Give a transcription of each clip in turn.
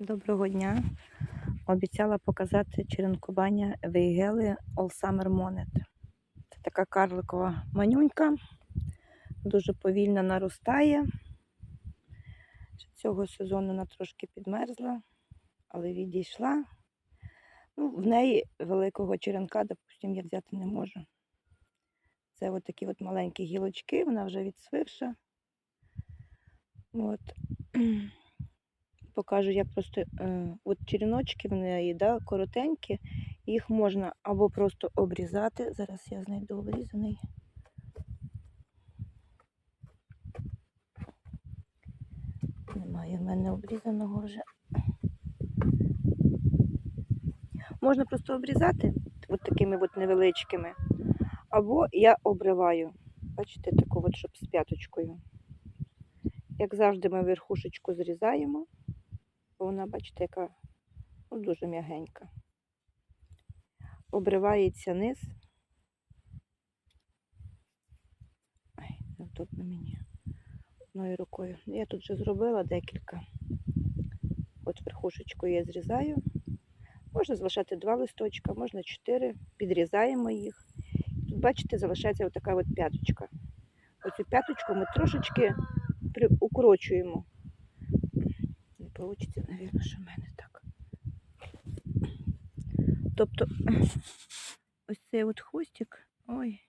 Доброго дня. Обіцяла показати черенкування Вейгели All Summer Monet. Це така карликова манюнька, дуже повільно наростає. Цього сезону вона трошки підмерзла, але відійшла. Ну, в неї великого черенка, допустим, я взяти не можу. Це от такі от маленькі гілочки, вона вже відсвивша. От. Покажу, як просто е, от черіночки в неї, да, коротенькі, їх можна або просто обрізати. Зараз я знайду обрізаний. Немає в мене обрізаного вже. Можна просто обрізати от такими от невеличкими. Або я обриваю. Бачите, таку от, щоб з п'яточкою. Як завжди, ми верхушечку зрізаємо. Бо вона, бачите, яка ну, дуже м'ягенька. Обривається низ. Ай, неудобно мені одною рукою. Я тут вже зробила декілька. От верхушечку я зрізаю. Можна залишати два листочка, можна чотири, підрізаємо їх. Тут, бачите, залишається отака от п'яточка. Оцю п'яточку ми трошечки укорочуємо. Вийде, мабуть, що в мене так. Тобто ось цей от хвостик, ой,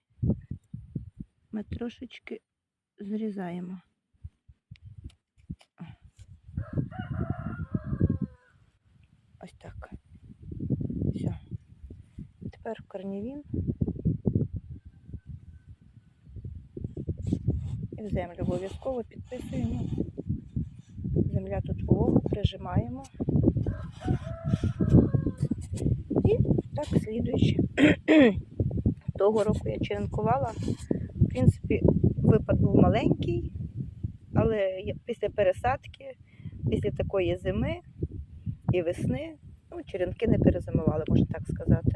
ми трошечки зрізаємо. Ось так. Все. Тепер корнівін. І в землю обов'язково підписуємо. Земля тут волога, прижимаємо. І так слідуючи. Того року я черенкувала. В принципі, випад був маленький, але після пересадки, після такої зими і весни, ну, черенки не перезимували, можна так сказати.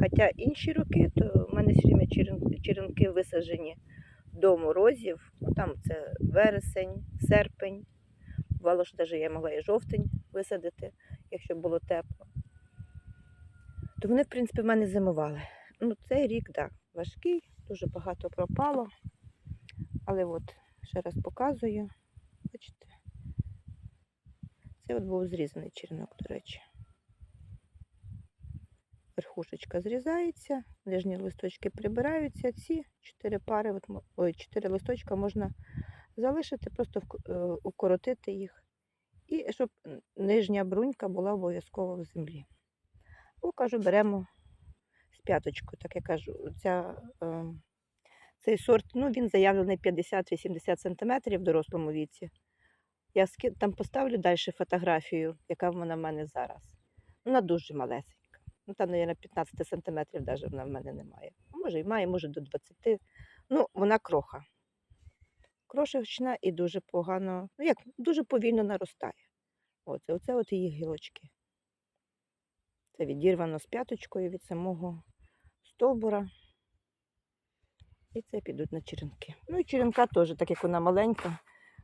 Хоча інші роки, то в мене все время черенки висаджені до морозів, ну там це вересень, серпень. Бувало, що навіть я могла і жовтень висадити, якщо було тепло. То вони, в принципі, в мене зимували. Ну, цей рік, так, важкий, дуже багато пропало. Але от, ще раз показую. Бачите? Це от був зрізаний черенок, до речі. Верхушечка зрізається, нижні листочки прибираються. Ці чотири пари, от, ой, чотири листочка можна залишити, просто е, укоротити їх. І щоб нижня брунька була обов'язково в землі. О, кажу, беремо з п'яточкою, так я кажу, ця, е, цей сорт, ну, він заявлений 50-80 см в дорослому віці. Я там поставлю далі фотографію, яка вона в мене зараз. Вона дуже малесенька. Ну, там, мабуть, 15 см навіть вона в мене немає. Може і має, може до 20. Ну, вона кроха. Крошечна і дуже погано, ну як, дуже повільно наростає. Оце, оце от її гілочки. Це відірвано з п'яточкою від самого стовбура. І це підуть на черенки. Ну і черенка теж, так як вона маленька,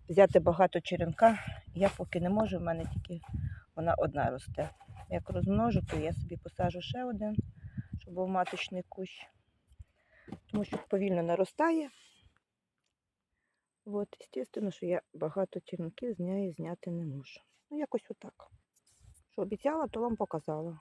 взяти багато черенка я поки не можу, в мене тільки вона одна росте. Як розмножу, то я собі посажу ще один, щоб був маточний кущ. Тому що повільно наростає. От, звісно, що я багато черенків з неї зняти не можу. Ну, якось отак. Що обіцяла, то вам показала.